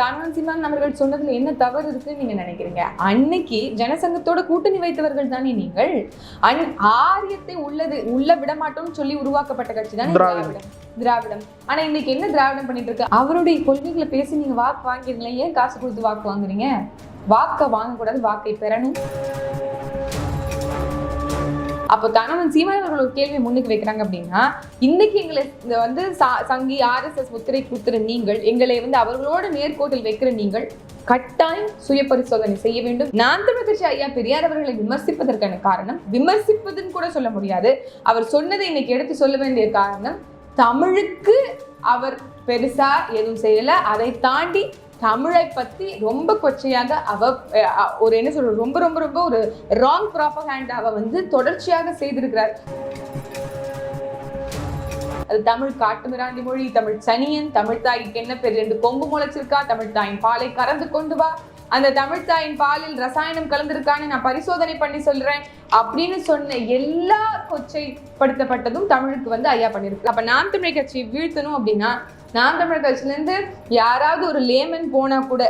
தானவன் சீமான் அவர்கள் சொன்னதுல என்ன தவறு இருக்குன்னு நீங்க நினைக்கிறீங்க? அன்னைக்கு ஜனசங்கத்தோட கூட்டணி வைத்தவர்கள் தானே நீங்கள்? அன் ஆரியத்தை உள்ளது உள்ள விட மாட்டோம்னு சொல்லி உருவாக்கப்பட்ட கட்சி தானே திராவிடம். திராவிடம். திராவிடம். ஆனா இன்னைக்கு என்ன திராவிடம் பண்ணிட்டு இருக்கு? அவருடைய கொள்கைகளை பேசி நீங்க வாக்கு வாங்கிருங்களே ஏன் காசு கொடுத்து வாக்கு வாங்குறீங்க? வாக்கை வாங்கக்கூடாது வாக்கை பெறணும். அப்போ கணவன் சீமான் அவர்கள் ஒரு கேள்வி முன்னுக்கு வைக்கிறாங்க அப்படின்னா இன்னைக்கு எங்களை இந்த வந்து சா- சங்கி ஆர்எஸ்எஸ் முத்திரை கொடுத்துற நீங்கள் எங்களை வந்து அவர்களோட நேர்கோட்டில் வைக்கிற நீங்கள் கட்டாயம் சுய பரிசோதனை செய்ய வேண்டும். நான் தமிழ் ஐயா பெரியார் அவர்களை விமர்சிப்பதற்கான காரணம் விமர்சிப்பதுன்னு கூட சொல்ல முடியாது. அவர் சொன்னதை இன்னைக்கு எடுத்து சொல்ல வேண்டிய காரணம் தமிழுக்கு அவர் பெருசா எதுவும் செய்யல. அதை தாண்டி தமிழை பத்தி ரொம்ப கொச்சையாக அவ ஒரு என்ன சொல்றது ரொம்ப ரொம்ப ரொம்ப ஒரு ராங் ப்ராப்பகேண்டாவை வந்து தொடர்ச்சியாக செய்திருக்கிறார். அது தமிழ் காட்டுமிராண்டி மொழி தமிழ் சனியன் தமிழ் தாய்க்கு என்ன பேர் ரெண்டு கொம்பு முளைச்சிருக்கா தமிழ் தாயின் பாலை கறந்து கொண்டு வா. அந்த தமிழ் தாயின் பாலில் ரசாயனம் கலந்திருக்கான்னு நான் பரிசோதனை பண்ணி சொல்றேன் அப்படின்னு சொன்ன எல்லா கொச்சைப்படுத்தப்பட்டதும் தமிழுக்கு வந்து ஐயா பண்ணிருக்கு அப்ப நாம் தமிழ் கட்சியை வீழ்த்தணும் அப்படின்னா நாம் தமிழ் கட்சியில இருந்து யாராவது ஒரு லேமன் போனா கூட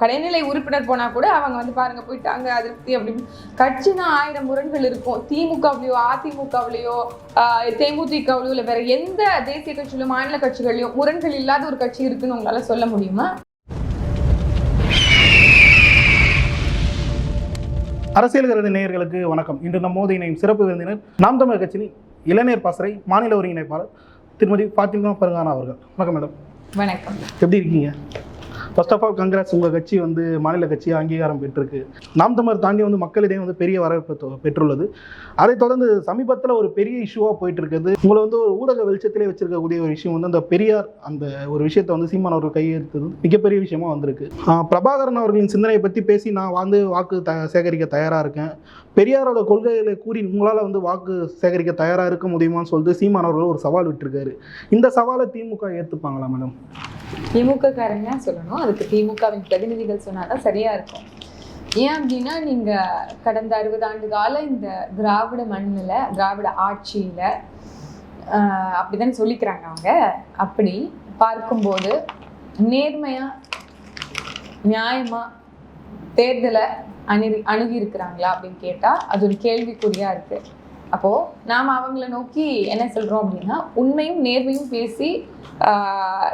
கடைநிலை உறுப்பினர் போனா கூட அவங்க வந்து பாருங்க போயிட்டாங்க அதிருப்தி அப்படின்னு. கட்சினா ஆயிரம் முரண்கள் இருக்கும். திமுகவிலையோ அதிமுகவிலையோ ஆஹ் தேமுதிகவிலையோ இல்லை வேற எந்த தேசிய கட்சியிலும் மாநில கட்சிகளையும் முரண்கள் இல்லாத ஒரு கட்சி இருக்குன்னு உங்களால சொல்ல முடியுமா? அரசியல் கருதி நேயர்களுக்கு வணக்கம். இன்று நம்மோது இணையும் சிறப்பு விருந்தினர் நாம் தமிழர் கட்சியின் இளைஞர் பாசறை மாநில ஒருங்கிணைப்பாளர் திருமதி ஃபாத்திமா பருகானா அவர்கள். வணக்கம் மேடம் வணக்கம். எப்படி இருக்கீங்க? ஃபர்ஸ்ட் ஆஃப் ஆல் கங்க்ராட்ஸ் உங்கள் கட்சி வந்து மாநில கட்சி அங்கீகாரம் பெற்றிருக்கு. நாம் தமிழர் தாண்டி வந்து மக்களிடையே வந்து பெரிய வரவேற்பு பெற்றுள்ளது. அதைத் தொடர்ந்து சமீபத்தில் ஒரு பெரிய இஷ்யூவாக போயிட்டு இருக்குது உங்களை வந்து ஒரு ஊடக வெளிச்சத்திலே வச்சிருக்கக்கூடிய ஒரு விஷயம் வந்து அந்த பெரியார் அந்த ஒரு விஷயத்தை வந்து சீமான் அவர்கள் கையெழுத்தது மிகப்பெரிய விஷயமா வந்திருக்கு. பிரபாகரன் அவர்களின் சிந்தனையை பற்றி பேசி நான் வந்து வாக்கு த சேகரிக்க தயாராக இருக்கேன். பெரியாரோட கொள்கைகளை கூறி உங்களால் வந்து வாக்கு சேகரிக்க தயாராக இருக்க முடியுமான்னு சொல்லிட்டு சீமான் அவர்கள் ஒரு சவால் விட்டுருக்காரு. இந்த சவாலை திமுக ஏற்றுப்பாங்களா மேடம்? திமுக காரங்க சொல்லணும்? அதுக்கு திமுகவின் பிரதிநிதிகள் சொன்னாதான் சரியா இருக்கும். ஏன் அப்படின்னா நீங்கள் கடந்த அறுபது ஆண்டு காலம் இந்த திராவிட மண்ணில் திராவிட ஆட்சியில் ஆஹ் அப்படிதானே சொல்லிக்கிறாங்க அவங்க. அப்படி பார்க்கும்போது நேர்மையாக நியாயமாக தேர்தலை அணி அணுகி இருக்கிறாங்களா அப்படின்னு கேட்டால் அது ஒரு கேள்விக்குறியாக இருக்குது அப்போது நாம் அவங்கள நோக்கி என்ன சொல்கிறோம் அப்படின்னா உண்மையும் நேர்மையும் பேசி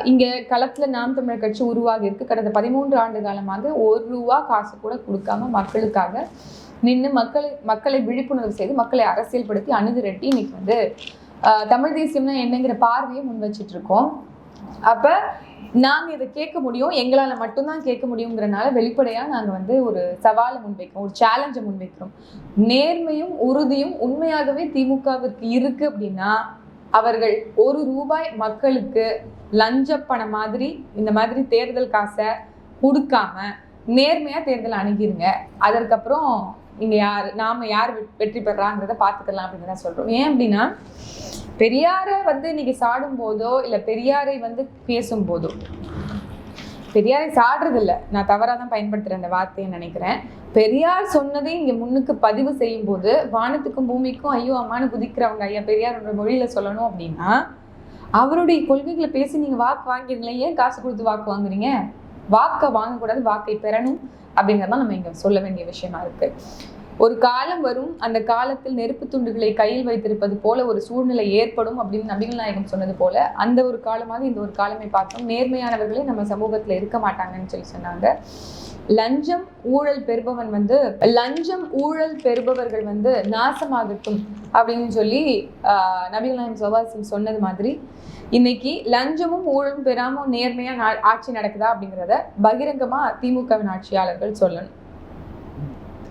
இங்கே களத்தில் நாம் தமிழர் கட்சி உருவாகி இருக்கு. கடந்த பதிமூன்று ஆண்டு காலமாக ஒரு ரூபா காசு கூட கொடுக்காம மக்களுக்காக நின்று மக்களை மக்களை விழிப்புணர்வு செய்து மக்களை அரசியல்படுத்தி அணுதிரட்டி இன்னைக்கு வந்து தமிழ் தேசியம்னா என்னங்கிற பார்வையை முன் வச்சிட்டு இருக்கோம் நாங்கள் இதை கேட்க முடியும் எங்களால் மட்டும்தான் கேட்க முடியுங்கிறனால வெளிப்படையாக நாங்கள் வந்து ஒரு சவாலை முன்வைக்கிறோம் ஒரு சேலஞ்சை முன்வைக்கிறோம். நேர்மையும் உறுதியும் உண்மையாகவே திமுகவிற்கு இருக்கு அப்படின்னா அவர்கள் ஒரு ரூபாய் மக்களுக்கு லஞ்ச பணம் மாதிரி இந்த மாதிரி தேர்தல் காசை கொடுக்காம நேர்மையாக தேர்தல் அணுகிருங்க. அதற்கப்புறம் இங்கே யார் நாம் யார் வெ- வெற்றி பெறாங்கிறத பார்த்துக்கலாம் அப்படின்னு தான் சொல்கிறோம் ஏன் அப்படின்னா பெரியாரை வந்து இன்னைக்கு சாடும் போதோ இல்ல பெரியாரை வந்து பேசும் போதோ பெரியாரை சாடுறது இல்ல நான் தவறாக தான் பயன்படுத்துகிறேன் அந்த வார்த்தையை நினைக்கிறேன். பெரியார் சொன்னதை இங்க முன்னுக்கு பதிவு செய்யும் போது வானத்துக்கும் பூமிக்கும் ஐயோ அம்மானு குதிக்கிறவங்க ஐயா பெரியாரோட மொழியில சொல்லணும் அப்படின்னா அவருடைய கொள்கைகளை பேசி நீங்க வாக்கு வாங்கிறீங்களே ஏன் காசு கொடுத்து வாக்கு வாங்குறீங்க? வாக்கை வாங்கக்கூடாது வாக்கை பெறணும் அப்படிங்கிறது தான் நம்ம இங்க சொல்ல வேண்டிய விஷயமா இருக்கு. ஒரு காலம் வரும் அந்த காலத்தில் நெருப்பு துண்டுகளை கையில் வைத்திருப்பது போல ஒரு சூழ்நிலை ஏற்படும் அப்படின்னு நபிகள் நாயகம் சொன்னது போல அந்த ஒரு காலமாக இந்த ஒரு காலமே பார்த்தோம். நேர்மையானவர்களே நம்ம சமூகத்தில் இருக்க மாட்டாங்கன்னு சொல்லி சொன்னாங்க. லஞ்சம் ஊழல் பெறுபவன் வந்து லஞ்சம் ஊழல் பெறுபவர்கள் வந்து நாசமாகட்டும் அப்படின்னு சொல்லி நபிகள் நாயகம் சவாசம் சொன்னது மாதிரி இன்னைக்கு லஞ்சமும் ஊழலும் பெறாமல் நேர்மையாக நா- ஆட்சி நடக்குதா அப்படிங்கிறத பகிரங்கமாக திமுகவின் ஆட்சியாளர்கள் சொல்லணும்.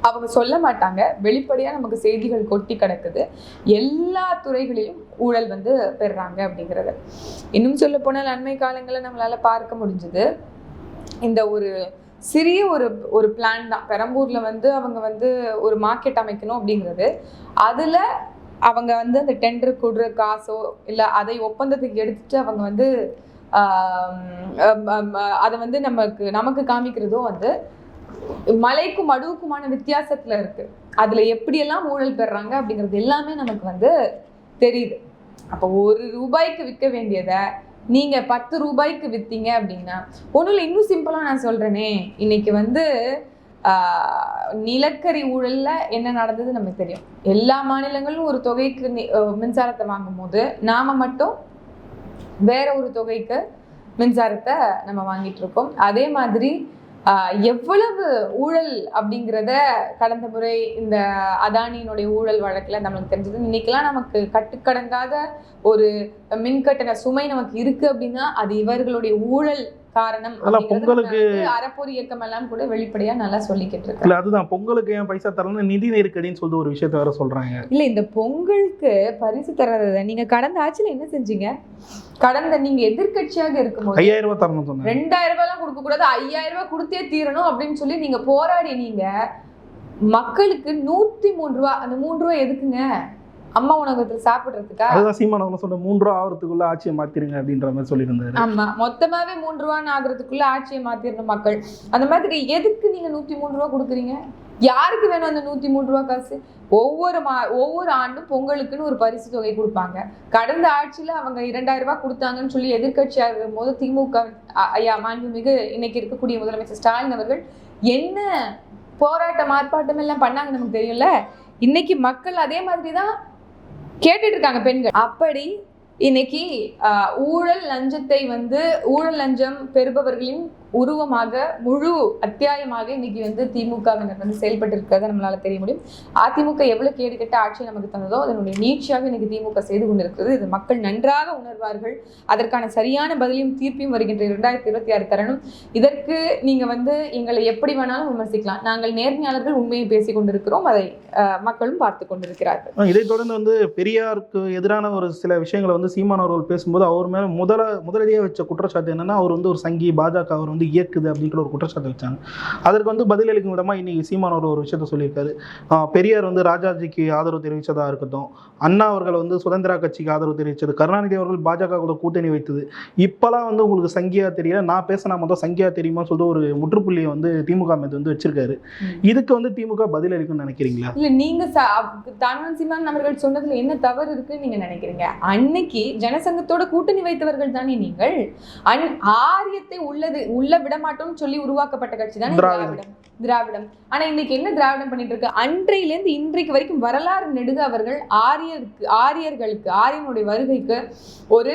அவங்க சொல்ல மாட்டாங்க. வெளிப்படையா நமக்கு செய்திகள் கொட்டி கிடக்குது. எல்லா துறைகளிலும் ஊழல் வந்து பெறுறாங்க அப்படிங்கிறத. இன்னும் சொல்ல போனால் அண்மை காலங்களில் நம்மளால பார்க்க முடிஞ்சது. இந்த ஒரு சிறிய ஒரு ஒரு பிளான் தான். பெரம்பூர்ல வந்து அவங்க வந்து ஒரு மார்க்கெட் அமைக்கணும் அப்படிங்கிறது. அதுல அவங்க வந்து அந்த டெண்டர் கொடுற காசோ இல்லை அதை ஒப்பந்தத்துக்கு எடுத்துட்டு அவங்க வந்து அதை வந்து நமக்கு நமக்கு காமிக்கிறதோ வந்து மலைக்கும் மடுவுக்குமான வித்தியாசத்துல இருக்கு. அதுல எப்படியெல்லாம் ஊழல் பெறுறாங்க அப்படிங்கிறது எல்லாமே நமக்கு வந்து தெரியுது. அப்போ ஒரு ரூபாய்க்கு விற்க வேண்டியதை நீங்க பத்து ரூபாய்க்கு வித்தீங்க அப்படின்னா ஒன்றும் இல்லை இன்னும் சிம்பிளா நான் சொல்றேனே. இன்னைக்கு வந்து ஆஹ், நிலக்கரி ஊழல்ல என்ன நடந்தது நமக்கு தெரியும். எல்லா மாநிலங்களும் ஒரு தொகைக்கு மின்சாரத்தை வாங்கும் போது நாம மட்டும் வேற ஒரு தொகைக்கு மின்சாரத்தை நம்ம வாங்கிட்டு இருக்கோம். அதே மாதிரி எவ்வளவு ஊழல் அப்படிங்கிறத கடந்த முறை இந்த அதானியினுடைய ஊழல் வழக்கில் நம்மளுக்கு தெரிஞ்சது. இன்னைக்கெல்லாம் நமக்கு கட்டுக்கடங்காத ஒரு மின்கட்டண சுமை நமக்கு இருக்குது அப்படின்னா அது இவர்களுடைய ஊழல் காரணம் பொங்கலுக்கு- அறப்போர் இயக்கம் எல்லாம் கூட வெளிப்படையா நல்லா சொல்லிக்கிட்டு இருக்கு இல்ல அதுதான். பொங்கலுக்கு ஏன் பைசா தரலன்னு நிதி நெருக்கடின்னு சொல்லிட்டு ஒரு விஷயத்த வேற சொல்றாங்க. இல்ல இந்த பொங்கலுக்கு பரிசு தர்றத நீங்க கடந்த ஆட்சியில என்ன செஞ்சீங்க? கடந்த நீங்க எதிர்க்கட்சியாக இருக்கும்போது ஐயாயிரம் ரூபாய் தரணும் சொன்னாங்க. ரெண்டாயிரம் ரூபாய்லாம் கொடுக்க கூடாது ஐயாயிரம் ரூபாய் கொடுத்தே தீரணும் அப்படின்னு சொல்லி நீங்க போராடி நீங்க மக்களுக்கு நூத்தி மூணு ரூபா அந்த மூணு ரூபா எதுக்குங்க? அம்மா உணவகத்துல சாப்பிடுறதுக்கா? அதுதான் சீமானவங்க சொல்ற மூன்று ரூபா ஆகிறதுக்குள்ள ஆட்சியை மாத்திருங்க அப்படின்ற மாதிரி சொல்லியிருந்தாரு. ஆமா மொத்தமாவே மூணு ரூபான்னு ஆகுறதுக்குள்ள ஆட்சியை மாத்திரணும் மக்கள். அந்த மாதிரி எதுக்கு நீங்க நூத்தி மூணு ரூபா கொடுக்குறீங்க? யாருக்கு வேணும் அந்த நூத்தி மூணு ரூபா காசு? ஒவ்வொரு மா ஒவ்வொரு ஆண்டும் பொங்கலுக்குன்னு ஒரு பரிசு தொகை கொடுப்பாங்க. கடந்த ஆட்சியில அவங்க இரண்டாயிரம் ரூபாய் கொடுத்தாங்கன்னு சொல்லி எதிர்க்கட்சியாக இருக்கும்போது திமுக ஐயா மாண்புமிகு இன்னைக்கு இருக்கக்கூடிய முதலமைச்சர் ஸ்டாலின் அவர்கள் என்ன போராட்டம் ஆர்ப்பாட்டம் எல்லாம் பண்ணாங்க நமக்கு தெரியும்ல? இன்னைக்கு மக்கள் அதே மாதிரி தான் கேட்டுட்டு இருக்காங்க பெண்கள். அப்படி இன்னைக்கு ஆஹ், ஊழல் லஞ்சத்தை வந்து ஊழல் லஞ்சம் பெறுபவர்களின் உருவமாக முழு அத்தியாயமாக இன்னைக்கு வந்து திமுகவினர் வந்து செயல்பட்டு இருக்கிறத நம்மளால தெரிய முடியும். அதிமுக எவ்வளவு கேடு கெட்ட ஆட்சியை நமக்கு தந்ததோ அதனுடைய நீட்சியாக இன்னைக்கு திமுக செய்து கொண்டிருக்கிறது. இது மக்கள் நன்றாக உணர்வார்கள். அதற்கான சரியான பதிலையும் தீர்ப்பையும் வருகின்ற இரண்டாயிரத்தி இருபத்தி ஆறு தரணும். இதற்கு நீங்க வந்து எங்களை எப்படி வேணாலும் விமர்சிக்கலாம். நாங்கள் நேர்மையாளர்கள் உண்மையை பேசிக் கொண்டிருக்கிறோம். அதை மக்களும் பார்த்து கொண்டிருக்கிறார்கள். இதை தொடர்ந்து வந்து பெரியாருக்கு எதிரான ஒரு சில விஷயங்களை வந்து சீமான் அவர்கள் பேசும்போது அவர் மேல முதல முதலடியாக வச்ச குற்றச்சாட்டு என்னன்னா அவர் வந்து ஒரு சங்கி பாஜக அவர் வந்து இயக்குது அப்படின்ற ஒரு குற்றச்சாட்டு வச்சாங்க. அதற்கு வந்து பதிலளிக்கும் விதமா இன்னைக்கு சீமான் அவர் ஒரு விஷயத்த சொல்லியிருக்காரு. பெரியார் வந்து ராஜாஜிக்கு ஆதரவு தெரிவித்ததா இருக்கட்டும் அண்ணா அவர்கள் வந்து சுதந்திரா கட்சிக்கு ஆதரவு தெரிவித்தது கருணாநிதி அவர்கள் பாஜக கூட கூட்டணி வைத்தது. இப்போலாம் வந்து உங்களுக்கு சங்கியா தெரியல நான் பேசினா மொத்தம் சங்கியா தெரியுமா சொல்லிட்டு ஒரு முற்றுப்புள்ளியை வந்து திமுக மீது வந்து வச்சிருக்காரு. இதுக்கு வந்து திமுக பதிலளிக்கும்னு நினைக்கிறீங்களா? இல்ல நீங்க தானவன் சீமான் அவர்கள் சொன்னதுல என்ன தவறு இருக்குன்னு நீங்க நினைக்கிறீங்க? அன்னைக்கு ஜனசங்கத்தோட கூட்டணி வைத்தவர்கள் தானே நீங்கள்? அன் ஆரியத்தை உள்ளது உள்ள விடமாட்டோம்னு சொல்லி உருவாக்கப்பட்ட கட்சி தானே திராவிடம். திராவிடம். ஆனா இன்னைக்கு என்ன திராவிடம் பண்ணிட்டு இருக்கு? அன்றையில இருந்து இன்றைக்கு வரைக்கும் வரலாறு நெடுக அவர்கள் ஆரியருக்கு ஆரியர்களுக்கு ஆரியனுடைய வருகைக்கு ஒரு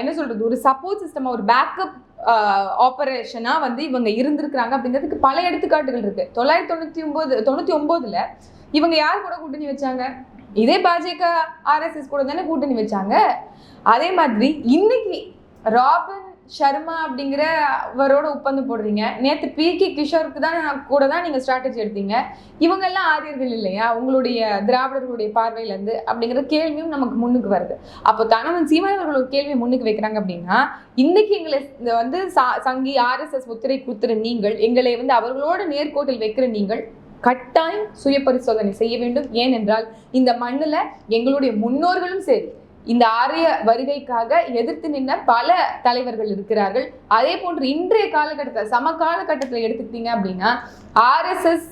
என்ன சொல்றது? ஒரு சப்போர்ட் சிஸ்டமா ஒரு பேக்கப் ஆபரேஷனா வந்து இவங்க இருந்திருக்கிறாங்க அப்படிங்கிறதுக்கு பல எடுத்துக்காட்டுகள் இருக்கு. தொள்ளாயிரத்தி தொண்ணூத்தி ஒன்பது தொண்ணூத்தி ஒன்பதுல இவங்க யார் கூட கூட்டணி வச்சாங்க? இதே பாஜக ஆர்எஸ்எஸ் கூட தானே கூட்டணி வச்சாங்க. அதே மாதிரி இன்னைக்கு ராபின் சர்மா அப்படிங்கிற அவரோட ஒப்பந்தம் போடுறீங்க. நேத்து பி கே கிஷோருக்கு தான் கூட தான் நீங்க ஸ்ட்ராட்டஜி எடுத்தீங்க. இவங்க எல்லாம் ஆரியர்கள் இல்லையா? உங்களுடைய திராவிடர்களுடைய பார்வையில இருந்து அப்படிங்கிற கேள்வியும் நமக்கு முன்னுக்கு வருது. அப்போ தனவன் சீமான் அவர்கள் ஒரு கேள்வியை முன்னுக்கு வைக்கிறாங்க அப்படின்னா இன்னைக்கு எங்களை இந்த வந்து சா- சங்கி ஆர்எஸ்எஸ் முத்திரை குத்துற நீங்கள் எங்களை வந்து அவர்களோட நேர்கோட்டில் வைக்கிற நீங்கள் கட்டாயம் சுய பரிசோதனை செய்ய வேண்டும். ஏனென்றால் இந்த மண்ணில் எங்களுடைய முன்னோர்களும் சரி இந்த ஆரிய வருகைக்காக எதிர்த்து நின்ற பல தலைவர்கள் இருக்கிறார்கள். அதே போன்று இன்றைய காலகட்டத்தில் சம காலகட்டத்தில் எடுத்துக்கிட்டீங்க அப்படின்னா ஆர்எஸ்எஸ்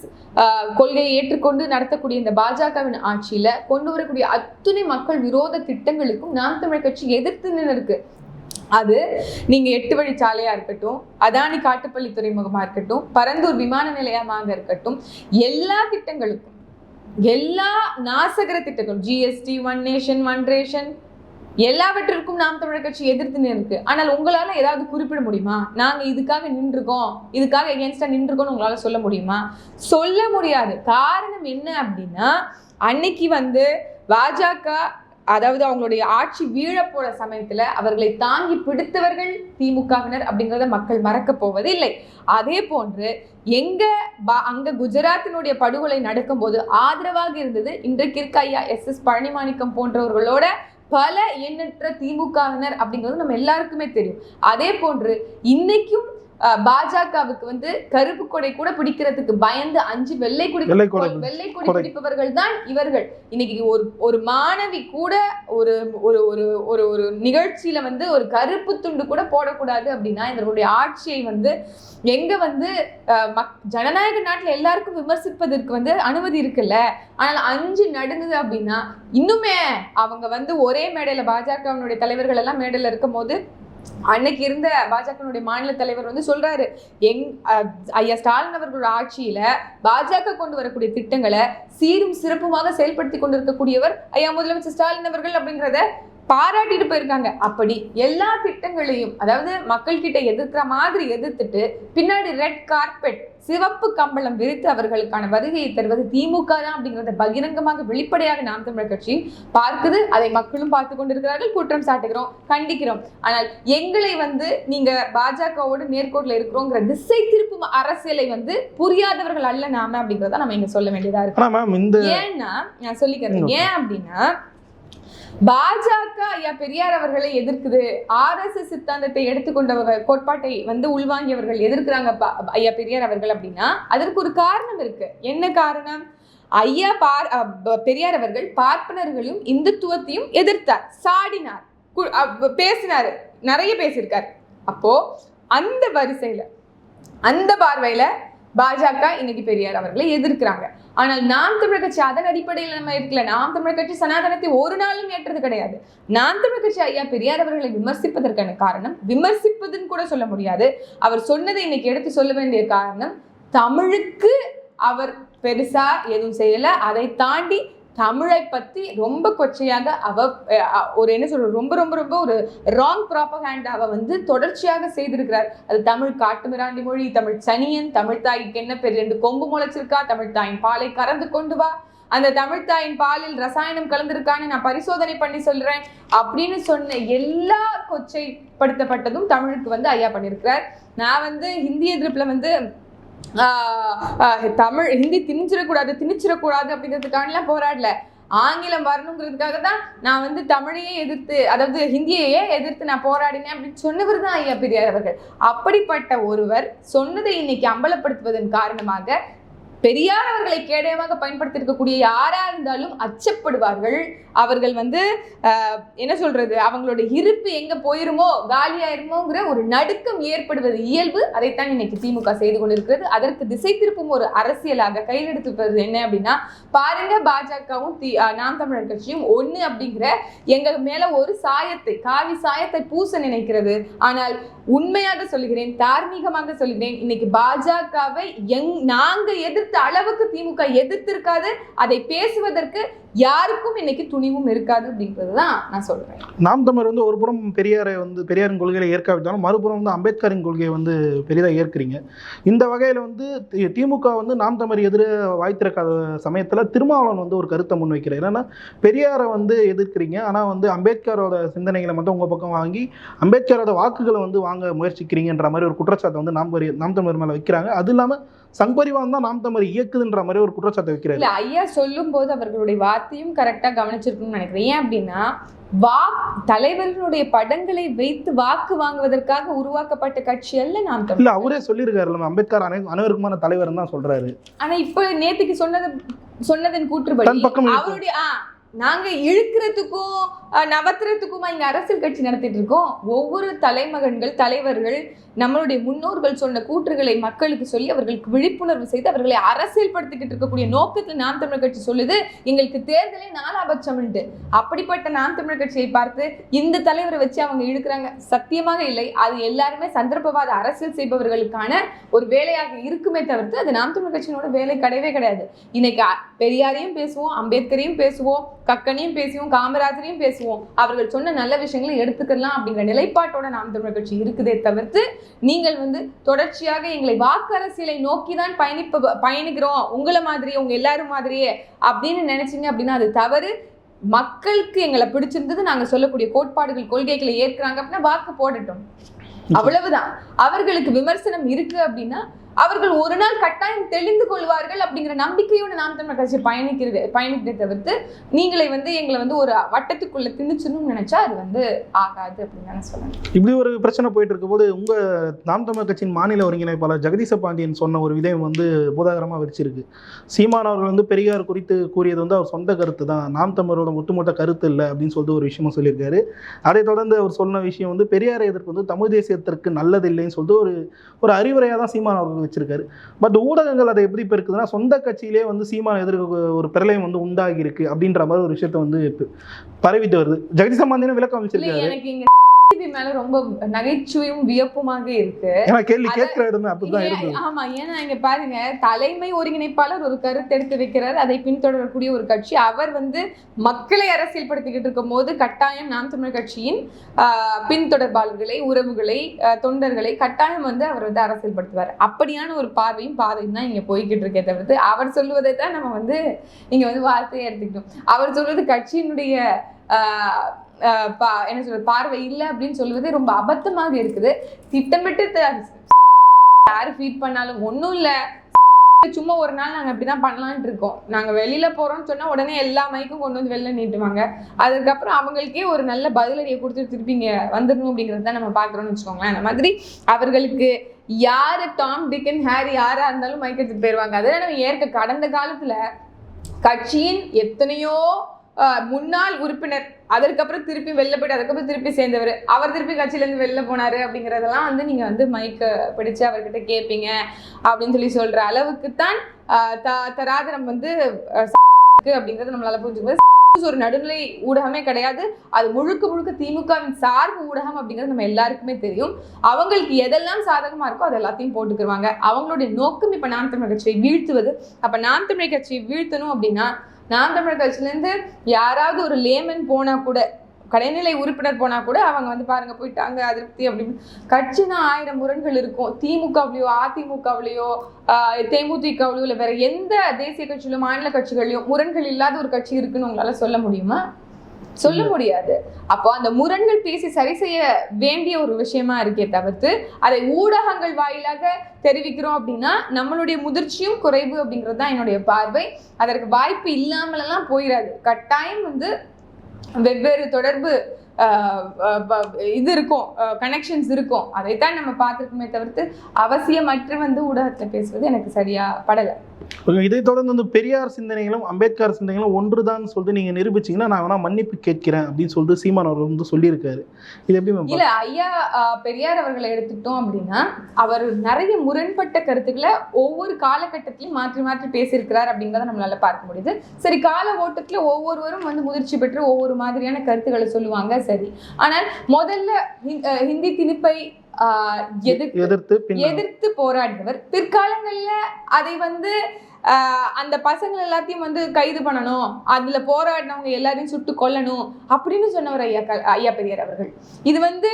கொள்கையை ஏற்றுக்கொண்டு நடத்தக்கூடிய இந்த பாஜகவின் ஆட்சியில கொண்டு வரக்கூடிய அத்துணை மக்கள் விரோத திட்டங்களுக்கும் நாம் தமிழ் கட்சி எதிர்த்து நின்று இருக்கு அது நீங்க எட்டு வழி சாலையா இருக்கட்டும் அதானி காட்டுப்பள்ளி துறைமுகமா இருக்கட்டும் பரந்தூர் விமான நிலையமாக இருக்கட்டும் எல்லா திட்டங்களுக்கும் எல்லா நாசகர திட்டங்களும் GST one nation one ration எல்லாவற்றிற்கும் நாம் தமிழர் கட்சி எதிர்த்து நிற்கு ஆனால் உங்களால ஏதாவது குறிப்பிட முடியுமா? நாங்க இதுக்காக நின்றுக்கோம் இதுக்காக எகேன்ஸ்டா நின்றுக்கோம்னு உங்களால சொல்ல முடியுமா? சொல்ல முடியாது. காரணம் என்ன அப்படின்னா அன்னைக்கு வந்து பாஜக அதாவது அவங்களுடைய ஆட்சி வீழப்போற சமயத்துல அவர்களை தாங்கி பிடித்தவர்கள் திமுகவினர் அப்படிங்கிறத மக்கள் மறக்க போவதில்லை அதே போன்று எங்க பா- அங்க குஜராத்தினுடைய படுகொலை நடக்கும்போது ஆதரவாக இருந்தது இன்றைக்கு இருக்க ஐயா எஸ். எஸ். பழனிமாணிக்கம் போன்றவர்களோட பல எண்ணற்ற திமுகவினர் அப்படிங்கிறது நம்ம எல்லாருக்குமே தெரியும். அதே போன்று இன்னைக்கும் பாஜகவுக்கு வந்து கருப்பு கொடை கூட பிடிக்கிறதுக்கு பயந்து அஞ்சு வெள்ளை கொடி வெள்ளை கொடை. பிடிப்பவர்கள் தான் இவர்கள். இன்னைக்கு ஒரு ஒரு மாணவி கூட ஒரு ஒரு ஒரு ஒரு ஒரு நிகழ்ச்சியில வந்து ஒரு கருப்பு துண்டு கூட போடக்கூடாது அப்படின்னா இவர்களுடைய ஆட்சியை வந்து எங்க வந்து மக்- ஜனநாயக நாட்டுல எல்லாருக்கும் விமர்சிப்பதற்கு வந்து அனுமதி இருக்குல்ல. ஆனால் அஞ்சு நடந்தது அப்படின்னா இன்னுமே அவங்க வந்து ஒரே மேடையில பாஜகவினுடைய தலைவர்கள் எல்லாம் மேடையில இருக்கும் போது அன்னைக்கு இருந்த பாஜகனுடைய மாநில தலைவர் வந்து சொல்றாரு எங் ஐயா ஸ்டாலின் அவர்களோட ஆட்சியில பாஜக கொண்டு வரக்கூடிய திட்டங்களை சீரும் சிறப்புமாக செயல்படுத்தி கொண்டிருக்கக்கூடியவர் ஐயா முதலமைச்சர் ஸ்டாலின் அவர்கள் அப்படிங்கிறத பாராட்டிட்டு போயிருக்காங்க. அப்படி எல்லா திட்டங்களையும் அதாவது மக்கள்கிட்ட எதிர்க்கிற மாதிரி எதிர்த்துட்டு பின்னாடி ரெட் கார்பெட் சிவப்பு கம்பளம் விரித்து அவர்களுக்கான வருகையை தருவது திமுக தான் அப்படிங்கிறத பகிரங்கமாக வெளிப்படையாக நாம் தமிழர் கட்சி பார்க்குது. அதை மக்களும் பார்த்து கொண்டிருக்கிறார்கள். குற்றம் சாட்டுகிறோம் கண்டிக்கிறோம். ஆனால் எங்களை வந்து நீங்க பாஜகவோடு நேர்கோட்டில் இருக்கிறோங்கிற திசை திருப்பும் அரசியலை வந்து புரியாதவர்கள் அல்ல நாம அப்படிங்கிறத நம்ம இங்க சொல்ல வேண்டியதா இருக்கு. ஏன்னா நான் சொல்லிக்கிறேன். ஏன் அப்படின்னா பாஜக ஐயா பெரியார் அவர்களை எதிர்க்குது. ஆர்எஸ்எஸ் சித்தாந்தத்தை எடுத்துக்கொண்டவர்கள் கோட்பாட்டை வந்து உள்வாங்கியவர்கள் எதிர்க்கிறாங்க பா- ஐயா பெரியார் அவர்கள் அப்படின்னா அதற்கு ஒரு காரணம் இருக்கு. என்ன காரணம்? ஐயா பார் பெரியார் அவர்கள் பார்ப்பனர்களையும் இந்துத்துவத்தையும் எதிர்த்தார். சாடினார். கு- பேசினாரு. நிறைய பேசியிருக்கார். அப்போ அந்த வரிசையில அந்த பார்வையில பாஜக இன்னைக்கு பெரியார் அவர்களை எதிர்க்கிறாங்க. ஆனால் நாம் தமிழர் கட்சி அதன் அடிப்படையில் நம்ம இருக்கல. நாம் தமிழர் கட்சி சனாதனத்தை ஒரு நாளும் ஏற்றது கிடையாது. நாம் தமிழர் கட்சி ஐயா பெரியார் அவர்களை விமர்சிப்பதற்கான காரணம் விமர்சிப்பதுன்னு கூட சொல்ல முடியாது. அவர் சொன்னதை இன்னைக்கு எடுத்து சொல்ல வேண்டிய காரணம் தமிழுக்கு அவர் பெருசா எதுவும் செய்யல. அதை தாண்டி தமிழை பத்தி ரொம்ப கொச்சையாக அவ ஒரு என்ன சொல்ற ரொம்ப ரொம்ப ரொம்ப ஒரு ராங் ப்ராப்பகேண்டாவை வந்து தொடர்ச்சியாக செய்திருக்கிறார். அது தமிழ் காட்டுமிராண்டி மொழி தமிழ் சனியன் தமிழ் தாய்க்கு என்ன பேர் ரெண்டு கொம்பு முளைச்சிருக்கா தமிழ் தாயின் பாலை கறந்து கொண்டு வா. அந்த தமிழ் தாயின் பாலில் ரசாயனம் கலந்திருக்கான்னு நான் பரிசோதனை பண்ணி சொல்றேன் அப்படின்னு சொன்ன எல்லா கொச்சைப்படுத்தப்பட்டதும் தமிழுக்கு வந்து ஐயா பண்ணியிருக்கிறார் நான் வந்து ஹிந்தி எதிர்ப்புல வந்து தமிழ் ஹிந்தி திணிச்சிடக்கூடாது திணிச்சிடக்கூடாது அப்படிங்கிறதுக்காண்டிலாம் போராடல. ஆங்கிலம் வரணுங்கிறதுக்காக தான் நான் வந்து தமிழையே எதிர்த்து அதாவது ஹிந்தியையே எதிர்த்து நான் போராடினேன் அப்படின்னு சொன்னவர் தான் ஐயா பெரியார் அவர்கள். அப்படிப்பட்ட ஒருவர் சொன்னதை இன்னைக்கு அம்பலப்படுத்துவதன் காரணமாக பெரியார் அவர்களை கேடயமாக பயன்படுத்தி இருக்கக்கூடிய யாரா இருந்தாலும் அச்சப்படுவார்கள். அவர்கள் வந்து என்ன சொல்றது? அவங்களோட இருப்பு எங்க போயிருமோ காலியாயிருமோங்கிற ஒரு நடுக்கம் ஏற்படுவது இயல்பு. அதைத்தான் இன்னைக்கு திமுக செய்து கொண்டிருக்கிறது. அதற்கு திசை திருப்பும் ஒரு அரசியலாக கையில் எடுத்துப்பது என்ன அப்படின்னா பாருங்க பாஜகவும் தி நாம் தமிழர் கட்சியும் ஒண்ணு அப்படிங்கிற எங்க மேல ஒரு சாயத்தை காவி சாயத்தை பூச நினைக்கிறது. ஆனால் உண்மையாக சொல்லுகிறேன் தார்மீகமாக சொல்லுகிறேன் இன்னைக்கு பாஜகவை எங் நாங்க எதிர்த்து அளவுக்கு திமுக எதிர்த்திருக்காது. அதை பேசுவதற்கு யாருக்கும் இன்னைக்கு துணிவும் இருக்காது அப்படின்றது தான் நான் சொல்றேன். நாம் தமிழர் வந்து ஒரு புறம் பெரியாரை வந்து பெரியாரின் கொள்கையை ஏற்காவிட்டாலும் மறுபுறம் வந்து அம்பேத்கரின் கொள்கையை வந்து பெரிதாக ஏற்கிறீங்க. இந்த வகையில் வந்து தி- திமுக வந்து நாம் தமிழ் எதிர வாய்த்திருக்காத சமயத்தில் திருமாவளவன் வந்து ஒரு கருத்தை முன்வைக்கிறார். என்னன்னா பெரியாரை வந்து எதிர்க்கிறீங்க. ஆனால் வந்து அம்பேத்கரோட சிந்தனைகளை மட்டும் உங்கள் பக்கம் வாங்கி அம்பேத்கரோட வாக்குகளை வந்து வாங்க முயற்சிக்கிறீங்கன்ற மாதிரி ஒரு குற்றச்சாட்டை வந்து நாம் நாம் தமிழர் மேலே வைக்கிறாங்க. அது இல்லாமல் சங்பரிவான் தான் நாம் தமிழ் இயக்குதுன்ற மாதிரி ஒரு குற்றச்சாட்டை வைக்கிறாரு. இல்ல ஐயா சொல்லும் போது அவர்களுடைய வார்த்தையும் கரெக்டா கவனிச்சிருக்கணும்னு நினைக்கிறேன். ஏன் அப்படின்னா வா தலைவர்களுடைய படங்களை வைத்து வாக்கு வாங்குவதற்காக உருவாக்கப்பட்ட கட்சி அல்ல நாம் இல்ல அவரே சொல்லியிருக்காரு நம்ம அம்பேத்கர் அனை அனைவருக்குமான தலைவர் தான் சொல்றாரு. ஆனா இப்ப நேத்துக்கு சொன்னது சொன்னதன் கூற்றுப்படி. அவருடைய ஆ நாங்க இழுக்கிறதுக்கும் நவத்துறதுக்குமா இங்க அரசியல் கட்சி நடத்திட்டு இருக்கோம். ஒவ்வொரு தலைமகன்கள் தலைவர்கள் நம்மளுடைய முன்னோர்கள் சொன்ன கூற்றுகளை மக்களுக்கு சொல்லி அவர்களுக்கு விழிப்புணர்வு செய்து அவர்களை அரசியல்படுத்திக்கிட்டு இருக்கக்கூடிய நோக்கத்தில் நாம் தமிழர் கட்சி சொல்லுது எங்களுக்கு தேர்தலே நாலாபட்சம்ன்ட்டு. அப்படிப்பட்ட நாம் தமிழர் கட்சியை பார்த்து இந்த தலைவரை வச்சு அவங்க இழுக்கிறாங்க. சத்தியமாக இல்லை. அது எல்லாருமே சந்தர்ப்பவாத அரசியல் செய்பவர்களுக்கான ஒரு வேலையாக இருக்குமே தவிர்த்து அது நாம் தமிழர் கட்சியினோட வேலை கிடையவே கிடையாது. இன்னைக்கு பெரியாரையும் பேசுவோம் அம்பேத்கரையும் பேசுவோம் கக்கனையும் பேசுவோம் காமராஜரையும் பேசுவோம். அவர்கள் சொன்ன நல்ல விஷயங்களை எடுத்துக்கலாம் அப்படிங்கிற நிலைப்பாட்டோட நாம் தமிழர் கட்சி இருக்குதே தவிர்த்து நீங்கள் வந்து தொடர்ச்சியாக எங்களை வாக்கு அரசியலை நோக்கி தான் பயணிப்ப பயணிக்கிறோம். உங்களை மாதிரியே உங்க எல்லாரும் மாதிரியே அப்படின்னு நினைச்சீங்க அப்படின்னா அது தவறு. மக்களுக்கு எங்களை பிடிச்சிருந்தது நாங்க சொல்லக்கூடிய கோட்பாடுகள் கொள்கைகளை ஏற்கிறாங்க அப்படின்னா வாக்கு போடட்டும். அவ்வளவுதான். அவர்களுக்கு விமர்சனம் இருக்கு அப்படின்னா அவர்கள் ஒரு நாள் கட்டாயம் தெளிந்து கொள்வார்கள் அப்படிங்கிற நம்பிக்கையோடு நாம் தமிழ் கட்சி பயணிக்கிறது பயணிக்கிறதை தவிர்த்து நீங்களை வந்து எங்களை வந்து ஒரு வட்டத்துக்குள்ள திணிச்சணும்னு நினைச்சா அது வந்து ஆகாது அப்படின்னு நான் சொல்லுவேன். இப்படி ஒரு பிரச்சனை போயிட்டு இருக்கும்போது உங்க நாம் தமிழ் கட்சியின் மாநில ஒருங்கிணைப்பாளர் ஜெகதீச பாண்டியன் சொன்ன ஒரு விதயம் வந்து பூதாகரமாக வச்சிருக்கு சீமான் அவர்கள் வந்து பெரியார் குறித்து கூறியது வந்து அவர் சொந்த கருத்து தான். நாம் தமிழரோட ஒட்டுமொத்த கருத்து இல்லை அப்படின்னு சொல்லிட்டு ஒரு விஷயமும் சொல்லியிருக்காரு. அதைத் தொடர்ந்து அவர் சொன்ன விஷயம் வந்து பெரியாரை எதிர்ப்பு வந்து தமிழ் தேசியத்திற்கு நல்லதில்லைன்னு சொல்லிட்டு ஒரு ஒரு அறிவுரையாக தான் சீமான் அவர்கள் வச்சிருக்காரு. பட் ஊடகங்கள் அதை எப்படி பெருக்குதுன்னா சொந்த கட்சியிலே வந்து சீமான் எதிர்க்க ஒரு பிரளயம் வந்து உண்டாகி இருக்கு அப்படின்ற மாதிரி ஒரு விஷயத்த வந்து பரவிட்டு வருது. ஜெகதீச பாண்டியனும் விளக்கம் வச்சிருக்காரு மேல ரொம்ப நகைச்சுவையும் வியப்புமாக இருக்கு. கேள்வி கேட்கிற இடமே அப்படிதான் ஆமா ஏன்னா இங்க பாருங்க தலைமை ஒருங்கிணைப்பாளர் ஒரு கருத்து எடுத்து வைக்கிறார். அதை பின்தொடரக்கூடிய ஒரு கட்சி. அவர் வந்து மக்களை அரசியல்படுத்திக்கிட்டு இருக்கும் போது கட்டாயம் நாம் தமிழர் கட்சியின் பின்தொடர்பாளர்களை உறவுகளை தொண்டர்களை கட்டாயம் வந்து அவர் வந்து அரசியல்படுத்துவார். அப்படியான ஒரு பார்வையும் பாதையும் தான் இங்க போய்கிட்டு இருக்கே தவிர்த்து அவர் சொல்லுவதை தான் நம்ம வந்து இங்க வந்து வார்த்தையை எடுத்துக்கணும் அவர் சொல்வது கட்சியினுடைய ஆஹ், என்ன சொல்றது பார்வை இல்லை அப்படின்னு சொல்லுவது ரொம்ப அபத்தமாக இருக்குது. திட்டமிட்டு யார் யாரு ஃபீட் பண்ணாலும் ஒன்றும் இல்லை. சும்மா ஒரு நாள் நாங்கள் இப்படி தான் பண்ணலான் இருக்கோம். நாங்கள் வெளியில் போகிறோம்னு சொன்னால் உடனே எல்லா மைக்கும் கொண்டு வந்து வெளில நீட்டுவாங்க. அதுக்கப்புறம் அவங்களுக்கே ஒரு நல்ல பதிலடியை கொடுத்து திருப்பிங்க வந்துடணும் அப்படிங்கிறது தான் நம்ம பார்க்குறோம்னு வச்சுக்கோங்களேன். அந்த மாதிரி அவர்களுக்கு யார் டாம் டிக்கன் ஹேரி யாராக இருந்தாலும் மைக் எடுத்துட்டு போயிடுவாங்க அதெல்லாம் நம்ம ஏற்க கடந்த காலத்தில் கட்சியின் எத்தனையோ முன்னாள் உறுப்பினர் அதற்கப்புறம் திருப்பி வெளில போயிட்டு அதுக்கப்புறம் திருப்பி சேர்ந்தவர். அவர் திருப்பி கட்சியிலேருந்து வெளில போனாரு அப்படிங்கிறதெல்லாம் வந்து நீங்க வந்து மைக்கை பிடிச்சு அவர்கிட்ட கேட்பீங்க அப்படின்னு சொல்லி சொல்ற அளவுக்கு தான் ஆஹ், த- தராதரம் வந்து அப்படிங்கிறது அப்படிங்கறது நம்மளால புரிஞ்சுக்க ஒரு நடுநிலை ஊடகமே கிடையாது. அது முழுக்க முழுக்க திமுகவின் சார்பு ஊடகம் அப்படிங்கிறது நம்ம எல்லாருக்குமே தெரியும். அவங்களுக்கு எதெல்லாம் சாதகமா இருக்கோ அது எல்லாத்தையும் போட்டுக்கிருவாங்க. அவங்களுடைய நோக்கம் இப்ப நாம் தமிழர் கட்சியை வீழ்த்துவது. அப்ப நாம் தமிழர் கட்சியை வீழ்த்தணும் அப்படின்னா நாம் தமிழர் கட்சியிலேருந்து யாராவது ஒரு லேமன் போனால் கூட கடைநிலை உறுப்பினர் போனா கூட அவங்க வந்து பாருங்க போயிட்டாங்க அதிருப்தி அப்படின்னு. கட்சினா ஆயிரம் முரண்கள் இருக்கும். திமுகவிலையோ அதிமுகவிலையோ ஆஹ் தேமுதிகவிலையோ இல்லை வேற எந்த தேசிய கட்சியிலும் மாநில கட்சிகள்லயோ முரண்கள் இல்லாத ஒரு கட்சி இருக்குன்னு உங்களால சொல்ல முடியுமா? சொல்ல முடியாது. அப்போ அந்த முரண்கள் பேசி சரி செய்ய வேண்டிய ஒரு விஷயமா இருக்கே தவிர்த்து அதை ஊடகங்கள் வாயிலாக தெரிவிக்கிறோம் அப்படின்னா நம்மளுடைய முதிர்ச்சியும் குறைவு அப்படிங்கிறது தான் என்னுடைய பார்வை. அதற்கு வாய்ப்பு இல்லாமலெல்லாம் போயிடாது கட்டாயம் வந்து வெவ்வேறு தொடர்பு இது இருக்கும். கனெக்ஷன்ஸ் இருக்கும். அதைத்தான் நம்ம பார்த்துருக்கோமே தவிர்த்து அவசியமற்று வந்து ஊடகத்துல பேசுவது எனக்கு சரியா படலை. இதை தொடர்ந்து வந்து பெரியார் சிந்தனைகளும் அம்பேத்கர் சிந்தனைகளும் ஒன்றுதான் சொல்லிட்டு நீங்க நிரூபிச்சீங்கன்னா நான் வேணா மன்னிப்பு கேட்கிறேன் அப்படின்னு சொல்லிட்டு சீமான் அவர் வந்து சொல்லியிருக்காரு. இது எப்படி இல்ல ஐயா பெரியார் அவர்களை எடுத்துக்கிட்டோம் அப்படின்னா அவர் நிறைய முரண்பட்ட கருத்துக்களை ஒவ்வொரு காலகட்டத்திலையும் மாற்றி மாற்றி பேசியிருக்கிறார் அப்படிங்கிறத நம்மளால பார்க்க முடியுது. சரி கால ஓட்டத்துல ஒவ்வொருவரும் வந்து முதிர்ச்சி பெற்று ஒவ்வொரு மாதிரியான கருத்துக்களை சொல்லுவாங்க. சரி. ஆனால் முதல்ல ஹிந்தி திணிப்பை எதிர்த்து எதிர்த்து போராடினவர் பிற்காலங்கள்ல அதை வந்து அந்த பசங்க எல்லாத்தையும் வந்து கைது பண்ணணும். அதுல போராடினவங்க எல்லாரையும் சுட்டு கொல்லணும் அப்படின்னு சொன்னவர் ஐயா ஐயா பெரியார் அவர்கள். இது வந்து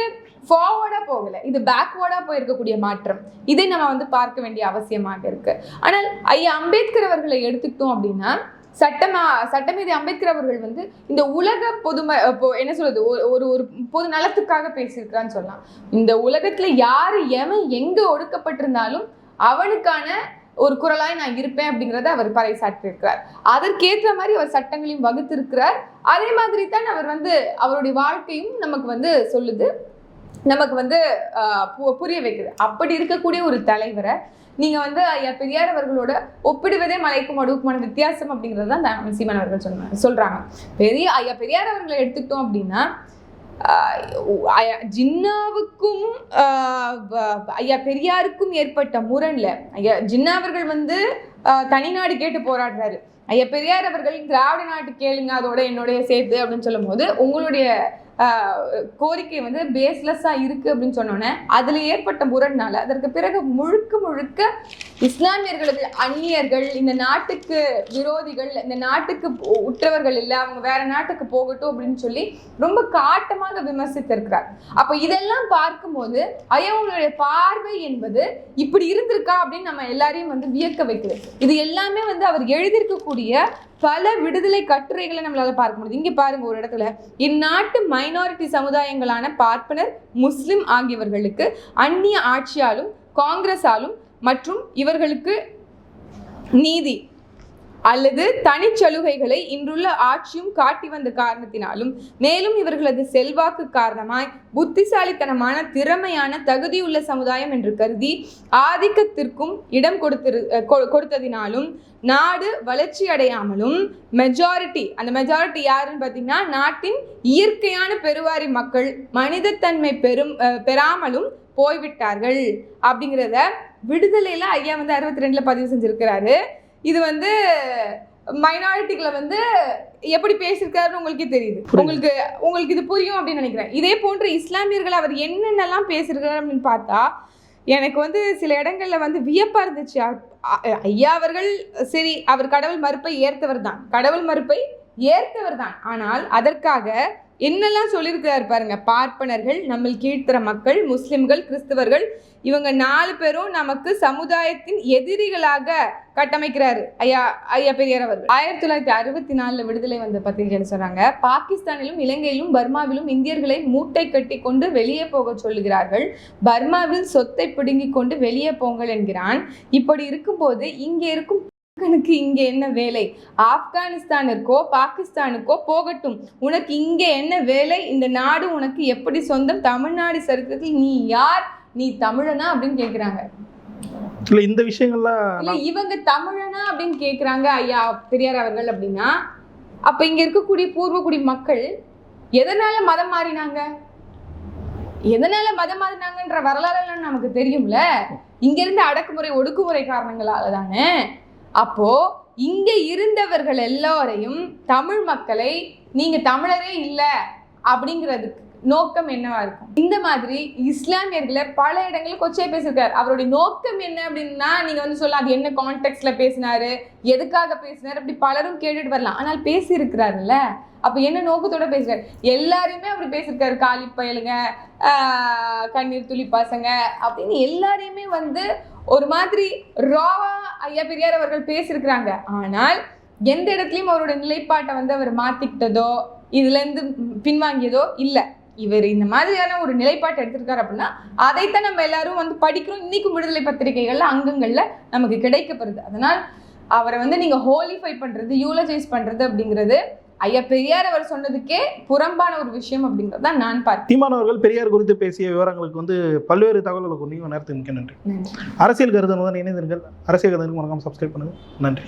ஃபார்வர்டா போகல. இது பேக்வேர்டா போயிருக்கக்கூடிய மாற்றம். இதை நம்ம வந்து பார்க்க வேண்டிய அவசியமாக இருக்கு. ஆனால் ஐயா அம்பேத்கர் அவர்களை எடுத்துக்கிட்டோம் அப்படின்னா சட்டமா சட்டமேதை அம்பேத்கர் அவர்கள் வந்து இந்த உலக பொதும இப்போ என்ன சொல்றது? ஒரு ஒரு ஒரு பொது நலத்துக்காக பேசியிருக்கிறான்னு சொல்லலாம். இந்த உலகத்துல யாரு எவன் எங்க ஒடுக்கப்பட்டிருந்தாலும் அவனுக்கான ஒரு குரலாய் நான் இருப்பேன் அப்படிங்கிறத அவர் பறைசாற்றியிருக்கிறார். அதற்கேற்ற மாதிரி அவர் சட்டங்களையும் வகுத்திருக்கிறார். அதே மாதிரி தான் அவர் வந்து அவருடைய வாழ்க்கையும் நமக்கு வந்து சொல்லுது. நமக்கு வந்து பு- புரிய வைக்குது. அப்படி இருக்கக்கூடிய ஒரு தலைவரை நீங்க வந்து ஐயா பெரியார் அவர்களோட ஒப்பிடுவதே மலைக்கும் மடுவுக்குமான வித்தியாசம் அப்படிங்கிறது தான் த- சீமான் அவர்கள் சொன்னாங்க சொல்றாங்க. பெரிய ஐயா பெரியார் அவர்களை எடுத்துக்கிட்டோம் அப்படின்னா ஜின்னாவுக்கும் ஆஹ் ஐயா பெரியாருக்கும் ஏற்பட்ட முரண்ல ஐயா ஜின்னா அவர்கள் வந்து தனிநாடு கேட்டு போராடுறாரு. ஐயா பெரியார் அவர்கள் திராவிட நாட்டு கேளுங்க அதோட என்னுடைய சேர்த்து அப்படின்னு சொல்லும் போது உங்களுடைய கோரிக்கை வந்து பேஸ்லெஸ்ஸாக இருக்கு அப்படின்னு சொன்னோன்னே அதில் ஏற்பட்ட முரண்னால அதற்கு பிறகு முழுக்க முழுக்க இஸ்லாமியர்களுக்கு அந்நியர்கள் இந்த நாட்டுக்கு விரோதிகள் இந்த நாட்டுக்கு உற்றவர்கள் இல்லை அவங்க வேற நாட்டுக்கு போகட்டும் அப்படின்னு சொல்லி ரொம்ப காட்டமாக விமர்சித்திருக்கிறார். அப்போ இதெல்லாம் பார்க்கும்போது ஐயா பார்வை என்பது இப்படி இருந்திருக்கா அப்படின்னு நம்ம எல்லாரையும் வந்து வியக்க வைக்கிறது இது எல்லாமே வந்து அவர் எழுதியிருக்கக்கூடிய பல விடுதலை கட்டுரைகளை நம்மளால பார்க்க முடியுது. இங்கே பாருங்க ஒரு இடத்துல இந்நாட்டு மைனாரிட்டி சமுதாயங்களான பார்ப்பனர் முஸ்லிம் ஆகியவர்களுக்கு அந்நிய ஆட்சியாலும் காங்கிரஸாலும் மற்றும் இவர்களுக்கு நீதி அல்லது தனிச்சலுகைகளை இன்றுள்ள ஆட்சியும் காட்டி வந்த காரணத்தினாலும் மேலும் இவர்களது செல்வாக்கு காரணமாய் புத்திசாலித்தனமான திறமையான தகுதியுள்ள சமுதாயம் என்று கருதி ஆதிக்கத்திற்கும் இடம் கொடுத்திரு கொ- கொடுத்ததினாலும் நாடு வளர்ச்சி அடையாமலும் மெஜாரிட்டி அந்த மெஜாரிட்டி யாருன்னு பார்த்தீங்கன்னா நாட்டின் இயற்கையான பெருவாரி மக்கள் மனிதத்தன்மை பெரும் பெறாமலும் போய்விட்டார்கள். அப்படிங்கிறத விடுதலையில ஐயா வந்து அறுபத்தி ரெண்டுல பதிவு செஞ்சிருக்கிறாரு. இது வந்து மைனாரிட்டிகளை வந்து எப்படி பேசியிருக்காருன்னு உங்களுக்கே தெரியுது. உங்களுக்கு உங்களுக்கு இது புரியும் அப்படின்னு நினைக்கிறேன். இதே போன்று இஸ்லாமியர்கள் அவர் என்னென்னலாம் பேசியிருக்காரு அப்படின்னு பார்த்தா எனக்கு வந்து சில இடங்கள்ல வந்து வியப்பா இருந்துச்சு. ஐயா அவர்கள் சரி அவர் கடவுள் மறுப்பை ஏற்றவர் தான். கடவுள் மறுப்பை ஏற்றவர் தான். ஆனால் அதற்காக என்னெல்லாம் சொல்லியிருக்கிறார் பாருங்க. பார்ப்பனர்கள் நம்ம கீழ்த்தர மக்கள் முஸ்லிம்கள் கிறிஸ்தவர்கள் இவங்க நாலு பேரும் நமக்கு சமுதாயத்தின் எதிரிகளாக கட்டமைக்கிறாரு. ஐயா ஐயா பெரியார் அவர்கள். ஆயிரத்தி தொள்ளாயிரத்தி அறுபத்தி நாலுல விடுதலை வந்த பத்திரிகைன்னு சொல்றாங்க பாகிஸ்தானிலும் இலங்கையிலும் பர்மாவிலும் இந்தியர்களை மூட்டை கட்டி கொண்டு வெளியே போக சொல்லுகிறார்கள். பர்மாவில் சொத்தை பிடுங்கிக் கொண்டு வெளியே போங்கள் என்கிறான். இப்படி இருக்கும்போது இங்கே இருக்கும் மக்களுக்கு இங்கே என்ன வேலை? ஆப்கானிஸ்தானுக்கோ பாகிஸ்தானுக்கோ போகட்டும். உனக்கு இங்கே என்ன வேலை? இந்த நாடு உனக்கு எப்படி சொந்தம்? தமிழ்நாடு சரித்திரத்தில் நீ யார்? நீ தமிழனா? அப்படின்னு கேக்குறாங்க. இல்லை இந்த விஷயங்கள்லாம் இல்ல இவங்க தமிழனா? அப்படின்னு கேக்குறாங்க ஐயா பெரியார் அவர்கள் அப்படின்னா. அப்ப இங்க இருக்கக்கூடிய பூர்வக்குடி மக்கள் எதனால மதம் மாறினாங்க? எதனால மதம் மாறினாங்கன்ற வரலாறுலாம் நமக்கு தெரியும்ல? இங்க இருந்த அடக்குமுறை ஒடுக்குமுறை காரணங்களால தானே. அப்போ இங்கே இருந்தவர்கள் எல்லோரையும் தமிழ் மக்களை நீங்கள் தமிழரே இல்லை அப்படிங்கிறதுக்கு நோக்கம் என்னவா இருக்கும்? இந்த மாதிரி இஸ்லாமியர்களை பல இடங்களில் கொச்சை பேசியிருக்காரு. அவருடைய நோக்கம் என்ன அப்படின்னா நீங்க வந்து சொல்லலாம் அது என்ன கான்டெக்ட்ல பேசினாரு? எதுக்காக பேசினாரு? அப்படி பலரும் கேட்டுட்டு வரலாம். ஆனால் பேசியிருக்கிறாருல்ல? அப்போ அப்ப என்ன நோக்கத்தோட பேசுறாரு எல்லாரையுமே அப்படி பேசியிருக்காரு. காலி பயலுங்க கண்ணீர் துளி பசங்க அப்படின்னு எல்லாரையுமே வந்து ஒரு மாதிரி ராவா ஐயா பெரியார் அவர்கள் பேசியிருக்கிறாங்க. ஆனால் எந்த இடத்துலையும் அவரோட நிலைப்பாட்டை வந்து அவர் மாத்திக்கிட்டதோ இதுலேருந்து பின்வாங்கியதோ இல்லை. இவர் இந்த மாதிரியான ஒரு நிலைப்பாட்டை எடுத்திருக்காரு அப்படின்னா அதைத்தான் நம்ம எல்லாரும் வந்து படிக்கிறோம். இன்னைக்கும் விடுதலை பத்திரிகைகள்ல அங்கங்கள்ல நமக்கு கிடைக்கப்படுது அதனால் அவரை வந்து நீங்க ஹோலிஃபை பண்றது யூலஜைஸ் பண்றது அப்படிங்கிறது ஐயா பெரியார் அவர் சொன்னதுக்கே புறம்பான ஒரு விஷயம் அப்படிங்கிறது தான் நான் பார்க்கிறேன் தீமானவர்கள் பெரியார் குறித்து பேசிய விவரங்களுக்கு வந்து பல்வேறு தகவல்களுக்கு நீங்கள் நேரத்துக்கு மிக்க நன்றி. அரசியல் கருத்து இணைந்திருங்கள். அரசியல் கருத்துக்கு மறக்காம சப்ஸ்கிரைப் பண்ணுங்கள் நன்றி.